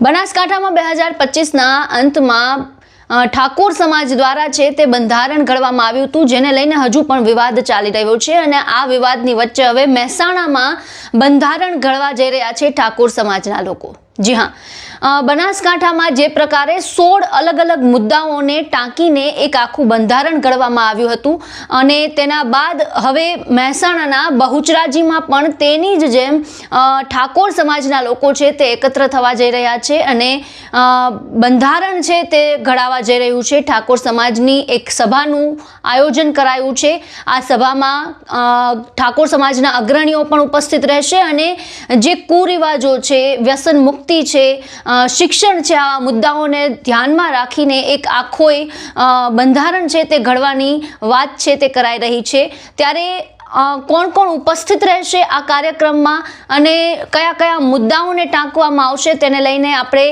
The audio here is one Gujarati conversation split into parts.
બનાસકાંઠામાં બે હજાર પચીસના અંતમાં ઠાકોર સમાજ દ્વારા છે તે બંધારણ ઘડવામાં આવ્યું હતું, જેને લઈને હજુ પણ વિવાદ ચાલી રહ્યો છે અને આ વિવાદની વચ્ચે હવે મહેસાણામાં બંધારણ ઘડવા જઈ રહ્યા છે ઠાકોર સમાજના લોકો. જી હા. બનાસકાંઠામાં જે પ્રકારે સોળ અલગ અલગ મુદ્દાઓને ટાંકીને એક આખું બંધારણ ઘડવામાં આવ્યું હતું અને તેના બાદ હવે મહેસાણાના બહુચરાજીમાં પણ તેની જ જેમ ઠાકોર સમાજના લોકો છે તે એકત્ર થવા જઈ રહ્યા છે અને બંધારણ છે તે ઘડાવા જઈ રહ્યું છે. ઠાકોર સમાજની એક સભાનું આયોજન કરાયું છે. આ સભામાં ઠાકોર સમાજના અગ્રણીઓ પણ ઉપસ્થિત રહેશે અને જે કુરિવાજો છે, વ્યસન મુક્તિ છે. શિક્ષણ છે. આ મુદ્દાઓને ધ્યાનમાં રાખીને એક આખોય બંધારણ છે તે ઘડવાની વાત છે તે કરાઈ રહી છે. ત્યારે કોણ કોણ ઉપસ્થિત રહેશે આ કાર્યક્રમમાં અને કયા કયા મુદ્દાઓને ટાંકવામાં આવશે તેને લઈને આપણે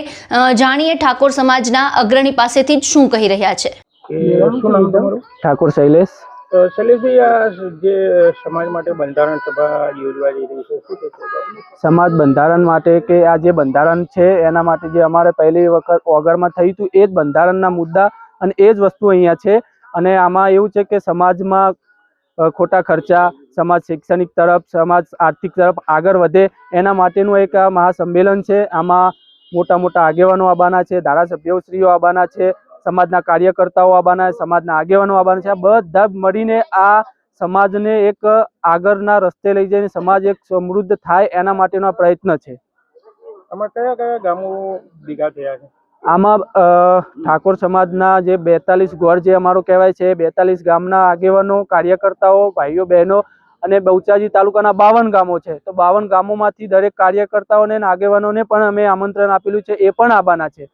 જાણીએ ઠાકોર સમાજના અગ્રણી પાસેથી જ શું કહી રહ્યા છે. ઠાકોર શૈલેષ. શૈલેષભાઈ જે સમાજ માટે બંધારણ સભા છે સમાજ બંધારણ માટે કે આ જે બંધારણ છે, એના માટે જે અમારે પહેલી વખત ઓગળમાં થયું હતું, એ જ બંધારણના મુદ્દા અને એ જ વસ્તુ અહીંયા છે. અને આમાં એવું છે કે સમાજમાં ખોટા ખર્ચા, સમાજ શૈક્ષણિક તરફ, સમાજ આર્થિક તરફ આગળ વધે, એના માટેનું એક મહાસંમેલન છે. આમાં મોટા મોટા આગેવાનો આવવાના છે, ધારાસભ્યશ્રીઓ આવવાના છે સમાજના કાર્યકર્તાઓ આવવાના સમાજના આગેવાનો આવવાના છે. આ બધા મળીને આ સમાજને એક આગળના રસ્તે લઈ જઈને સમાજ એક સમૃદ્ધ થાય એના માટેનો આ પ્રયત્ન છે. આમાં કયા કયા ગામો ભેગા થયા છે? આમાં ઠાકોર સમાજના જે બેતાલીસ ગોળ જે અમારો કહેવાય છે બેતાલીસ ગામના આગેવાનો કાર્યકર્તાઓ ભાઈઓ બહેનો અને બહુચાજી તાલુકાના બાવન ગામો છે. તો બાવન ગામોમાંથી દરેક કાર્યકર્તાઓને અને આગેવાનોને પણ અમે આમંત્રણ આપેલું છે એ પણ આવવાના છે.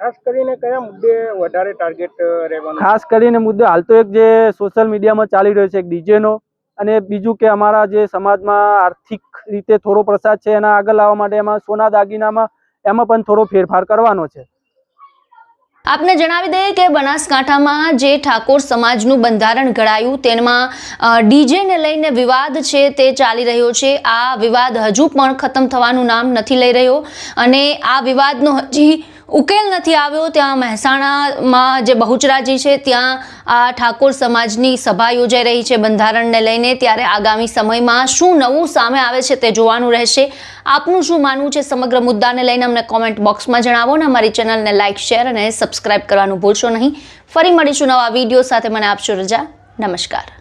ખાસ કરીને કયા મુદ્દે વધારે ટાર્ગેટ રહેવાનું ખાસ કરીને મુદ્દે હાલ તો એક જે સોશિયલ મીડિયામાં ચાલી રહ્યો છે એક ડીજેનો અને બીજું કે અમારા જે સમાજમાં આર્થિક રીતે થોડો પ્રસાદ છે એના આગળ લાવવા માટે એમાં સોના દાગીનામાં એમાં પણ થોડો ફેરફાર કરવાનો છે. આપને જણાવી દઈએ કે બનાસકાંઠામાં જે ઠાકોર સમાજનું બંધારણ ઘડાયું તેમાં ડીજેને લઈને વિવાદ છે તે ચાલી રહ્યો છે. આ વિવાદ હજુ પણ ખતમ થવાનું નામ નથી લઈ રહ્યો. અને આ વિવાદનો હજી ઉકેલ નથી આવ્યો. ત્યાં મહેસાણામાં જે બહુચરાજી છે, ત્યાં આ ઠાકોર સમાજની સભા યોજાઈ રહી છે બંધારણને લઈને. ત્યારે આગામી સમયમાં શું નવું સામે આવે છે તે જોવાનું રહેશે. આપનું શું માનવું છે સમગ્ર મુદ્દાને લઈને અમને કોમેન્ટ બોક્સમાં જણાવો અને અમારી ચેનલને લાઇક શેર અને સબસ્ક્રાઇબ કરવાનું ભૂલશો નહીં. ફરી મળીશું નવા વીડિયો સાથે. મને આપશો રજા. નમસ્કાર.